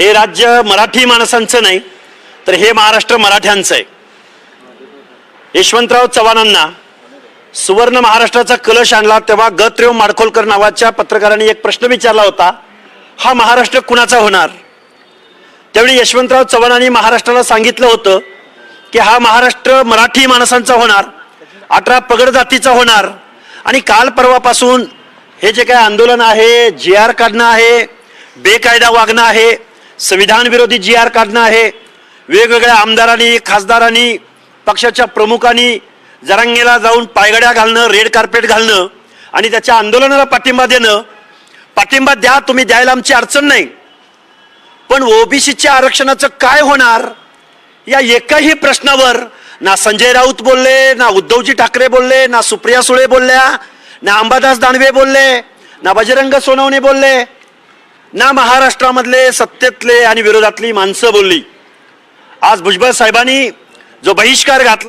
हे राज्य मराठी माणसांचं नाही तर हे महाराष्ट्र मराठ्यांचं आहे. यशवंतराव चव्हाणांना सुवर्ण महाराष्ट्राचा कलश आणला तेव्हा गत्रेव माडखोलकर नावाच्या पत्रकारांनी एक प्रश्न विचारला होता हा महाराष्ट्र कुणाचा होणार? त्यावेळी यशवंतराव चव्हाणांनी महाराष्ट्राला सांगितलं होतं की हा महाराष्ट्र मराठी माणसांचा होणार अठरा पगड जातीचा होणार आणि काल परवापासून हे जे काय आंदोलन आहे जी आर काढणं आहे बेकायदा वागणं आहे संविधान विरोधी जी आर काढणं आहे. वेगवेगळ्या आमदारांनी खासदारांनी पक्षाच्या प्रमुखांनी जरांगेला जाऊन पायगड्या घालणं रेड कार्पेट घालणं आणि त्याच्या आंदोलनाला पाठिंबा देणं. पाठिंबा द्या तुम्ही द्यायला आमची अडचण नाही. पण ओबीसीच्या आरक्षणाचं काय होणार? या एकाही प्रश्नावर ना संजय राऊत बोलले ना उद्धवजी ठाकरे बोलले ना सुप्रिया सुळे बोलल्या ना अंबादास दानवे बोलले ना बजरंग सोनवणे बोलले. ना महाराष्ट्रामधले सत्तेतले आणि विरोधातली माणसं बोलली. आज भुजबळ साहेबांनी जो बहिष्कार घातला